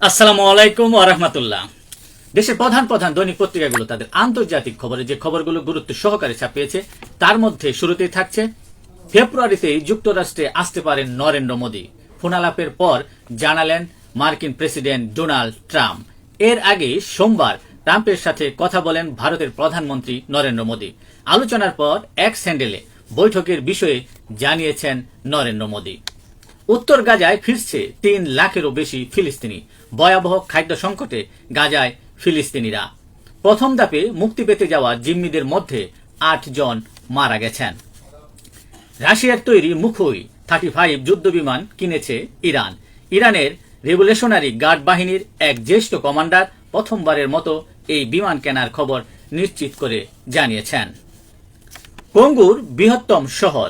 আসসালামু আলাইকুম আরহামতুল্লাহ দেশের প্রধান প্রধান দৈনিক পত্রিকাগুলো তাদের আন্তর্জাতিক খবরে যে খবরগুলো গুরুত্ব সহকারে ছাপিয়েছে, তার মধ্যে শুরুতেই থাকছে, ফেব্রুয়ারিতেই যুক্তরাষ্ট্রে আসতে পারেন নরেন্দ্র মোদী। ফোনালাপের পর জানালেন মার্কিন প্রেসিডেন্ট ডোনাল্ড ট্রাম্প। এর আগে সোমবার ট্রাম্পের সাথে কথা বলেন ভারতের প্রধানমন্ত্রী নরেন্দ্র মোদী। আলোচনার পর এক স্যান্ডেলে বৈঠকের বিষয়ে জানিয়েছেন নরেন্দ্র মোদী। উত্তর গাজায় ফিরছে তিন লাখেরও বেশি ফিলিস্তিনি। ভয়াবহ খাদ্য সংকটে গাজায় ফিলিস্তিনিরা। প্রথম ধাপে মুক্তি পেতে যাওয়া জিম্মিদের মধ্যে আট জন মারা গেছেন। রাশিয়ার তৈরি মুখোই থার্টি ফাইভ যুদ্ধবিমান কিনেছে ইরান। ইরানের রেগুলেশনারি গার্ড বাহিনীর এক জ্যেষ্ঠ কমান্ডার প্রথমবারের মতো এই বিমান কেনার খবর নিশ্চিত করে জানিয়েছেন। কঙ্গুর বৃহত্তম শহর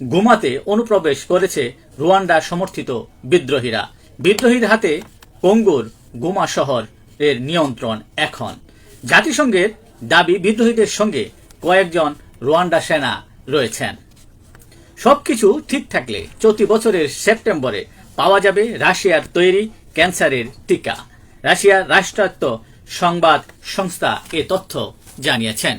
গুমাতে অনুপ্রবেশ করেছে রুয়ান্ডা সমর্থিত বিদ্রোহীরা। বিদ্রোহীর হাতে কঙ্গুর গুমা শহরের নিয়ন্ত্রণ এখন। জাতিসংঘের দাবি, বিদ্রোহীদের সঙ্গে কয়েকজন রুয়ান্ডা সেনা রয়েছেন। সবকিছু ঠিক থাকলে চলতি বছরের সেপ্টেম্বরে পাওয়া যাবে রাশিয়ার তৈরি ক্যান্সারের টিকা। রাশিয়ার রাষ্ট্রায়ত্ত সংবাদ সংস্থা এ তথ্য জানিয়েছেন।